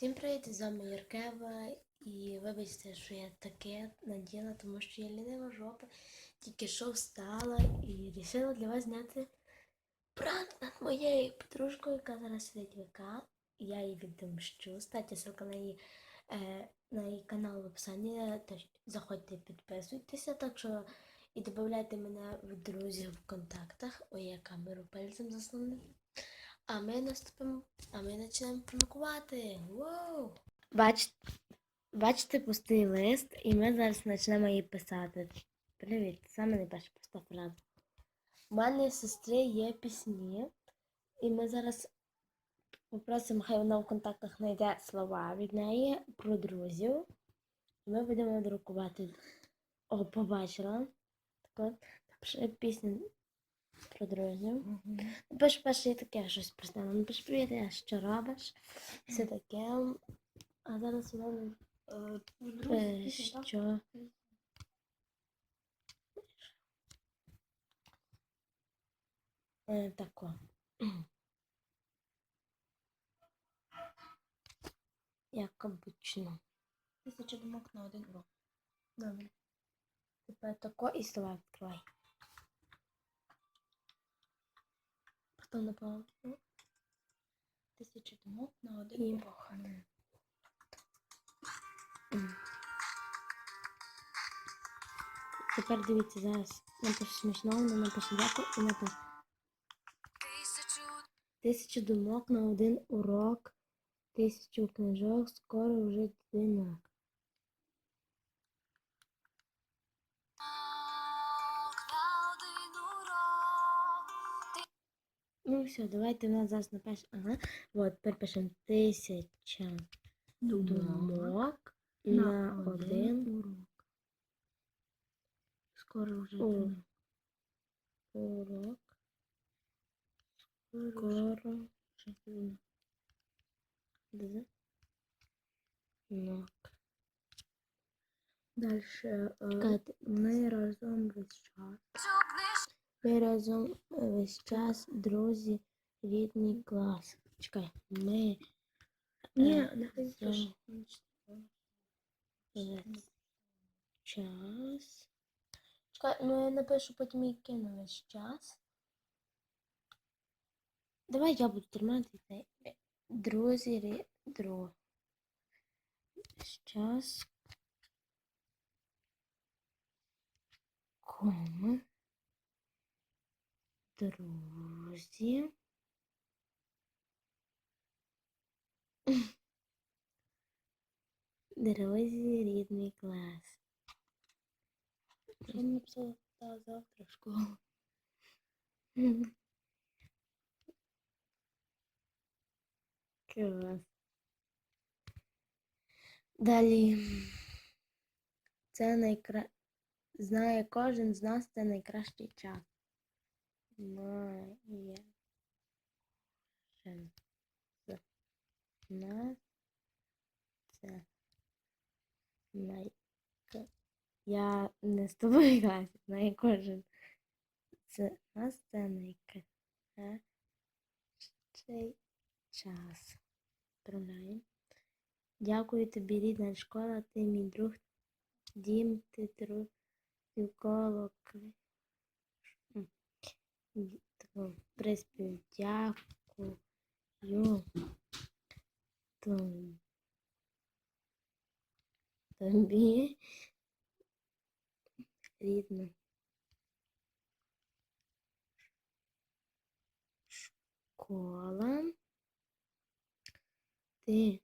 Всім привіт, з вами Яркева. І вибачте, що я таке наділа, тому що я лінива жопа. Тільки що встала і вирішила для вас зняти пранк над моєю подружкою, яка зараз сидить в ВК. Я її відомщу. Кстати, ссылка на її, е, на її канал в описанні. Заходьте, підписуйтеся, так що і додавайте мене в друзі в контактах. Ой, я камеру пальцем засуну. А ми наступимо, а ми почнемо пранкувати. Воу! Бач, бачите пустий лист, і ми зараз почнемо її писати. Привіт, саме найперша пуста фраза. У мене сестри є пісні, і ми зараз попросимо, хай вона в контактах знайде слова від неї про друзів. Ми будемо друкувати. О, побачила. Так пісню про друзів. Напиш перше таке щось просте. Напиш привіт, я що робиш? Все таке. А зараз вона е, що. Е, тако. Як обично. Тисяча думок на один урок. Добре. Тепер тако і слова відкривай. Потім напевно. Тисяча думок на один урок. Тепер дивіться зараз. Напишу смішно, вона напише дякую і напише. Тисячу думок на один урок, тисячу книжок, скоро вже дзвінок. Все, давайте у нас зараз. Ага. Вот, тепер пишемо тисяча думок на один урок. Скоро вже О. дзвінок. урок. Скоро Скоро. Дальше е, ми разом весь час. Ми разом весь час, друзі, рідний клас. Чекай, ми Ні, Е, весь час. Чекай, ну я напишу потім і кину весь час. Давай я буду тримати цей. Друзі, рі... дру. Весь час. Коми. Друзі. Друзі, рідний клас. Мені написала та завтра в школу? Клас. Далі. Це найкра... Знає кожен з нас це найкращий час. Кожен з це най... Я не з тобою граюся, знає кожен. Це нас це найкращий час. Відправляємо. Дякую тобі, рідна школа, ти мій друг, дім, ти друг, коло приспів. Дякую тоб- тобі, рідна школа. Ти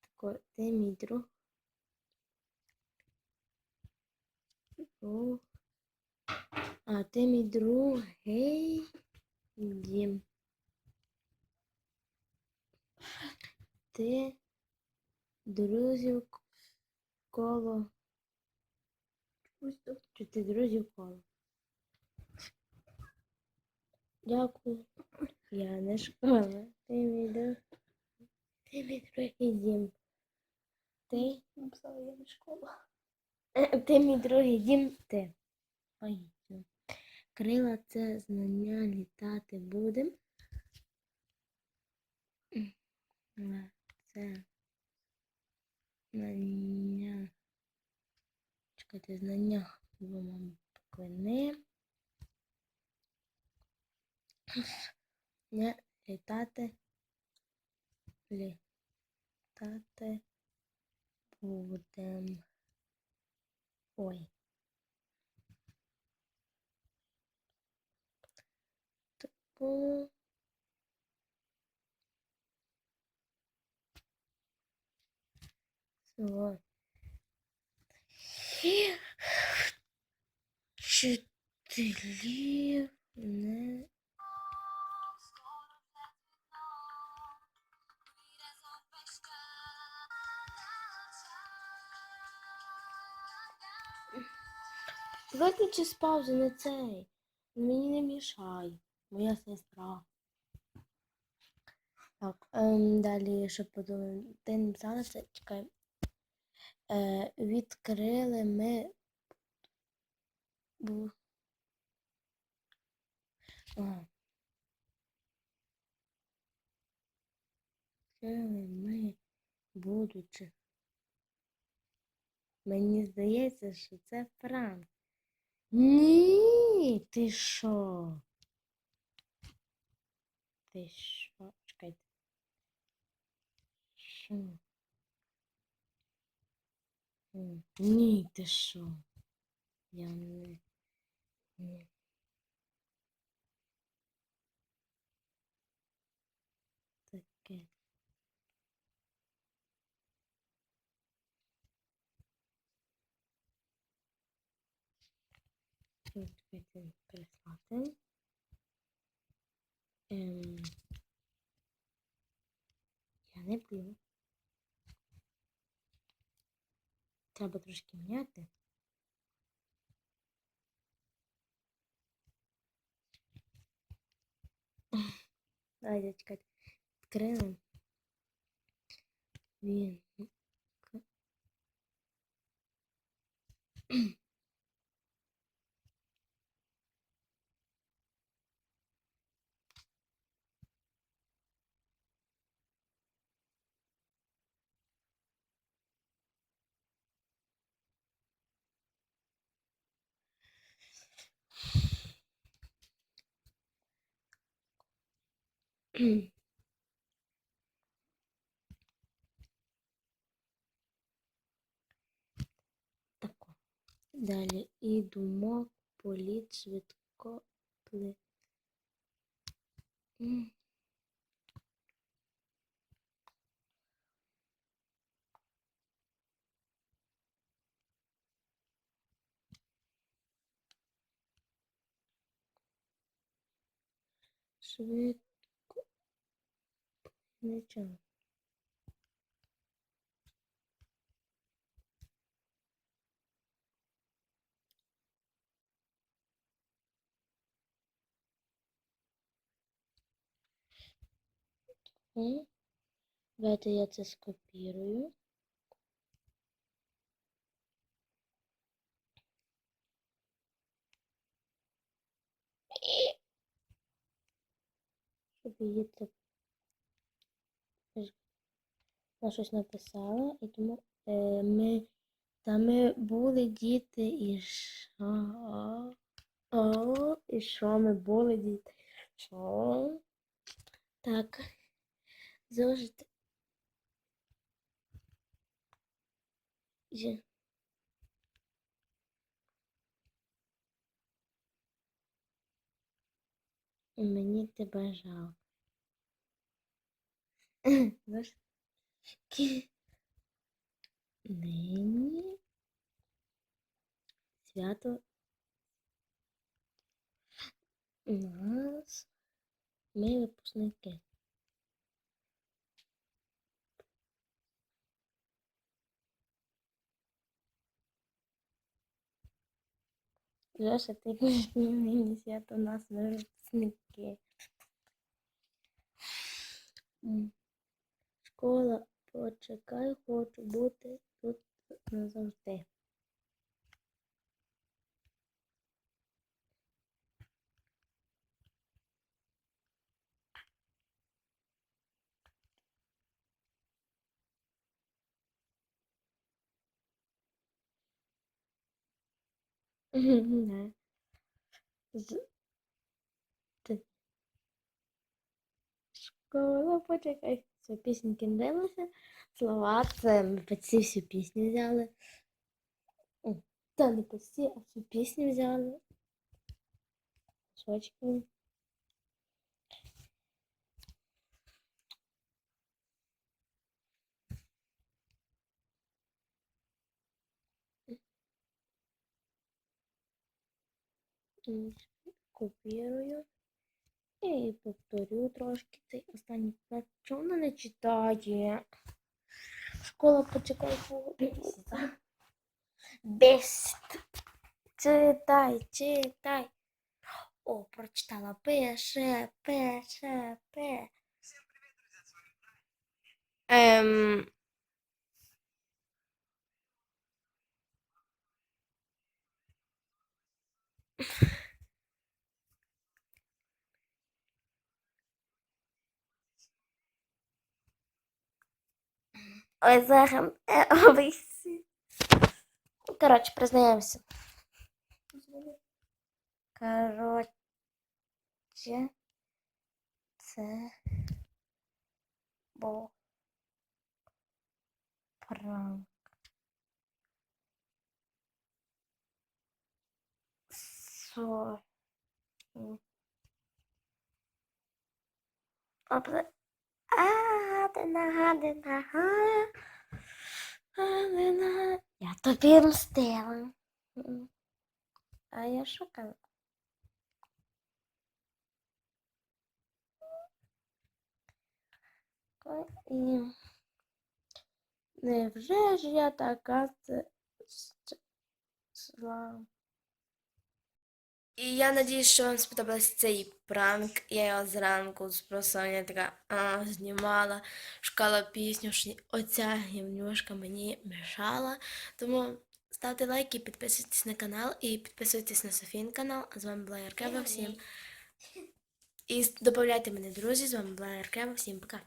тако, ти мій друг. Друг. А ти мій другий дім. Ти друзів коло. Чи ти друзів коло? Дякую. Я не школа. Ти мій друг. Ти мій другий дім. Ти, Написала я не школа. Е, ти мій другий дім, ти. Ой. Крила це знання літати будем. це знання. Чекайте, знання двома буквини. Не літати. Літати будем. Ой. Таку. Всього. Чотири не Виключи з паузи, не цей. Мені не мішай. Моя сестра. Так, ем, далі що подумаємо. Написала це, чекай. Е, відкрили ми. Бу... А. Відкрили ми, будучи. Мені здається, що це пранк. Ні, ти що? Ти що? Чекайте. Що? Ні, ти що? Я не. Ні. Таке. Відкрити переслати. Ем, не п'ю. Треба трошки міняти. Давайте чекайте. Відкрили. Він. к- Тако. Далі і думок, політ, швидко пли. М. Швидко. Нічого. Давайте я це скопірую. Щоб її це вона щось написала, і тому е, ми та ми були діти і що? О, і що ми були діти? Що? Так. Зошити. Є. І мені тебе жалко. Знаєш? Нині свято нас ми випускники. Леша, ти кажеш, ні, свято нас ми випускники. Школа, почекай, хочу бути тут назавжди. Не. Школа, почекай. Це пісеньки не дивилися. Слова, це ми почти всю пісню взяли. Та не почти, а всю пісню взяли. Кусочки. М, Копірую. І повторю трошки цей останній клас. Чому вона не читає? Школа почекай поговориться. Бест. Читай, читай. О, прочитала. Пише, пише, пе. Ем... Ой, зараз е, висі. Коротше, признаємося. Коротше, це був пранк. Со... А. Я тобі мстила. А я шукала. І... Невже ж я така зла? І я надіюсь, що вам сподобався цей пранк. Я його зранку з просоння така а, знімала, шукала пісню, що оця гімнюшка мені мішала. Тому ставте лайки, підписуйтесь на канал і підписуйтесь на Софін канал. А з вами була Яркева. Всім. І додавайте мене, друзі. З вами була Яркева. Всім пока.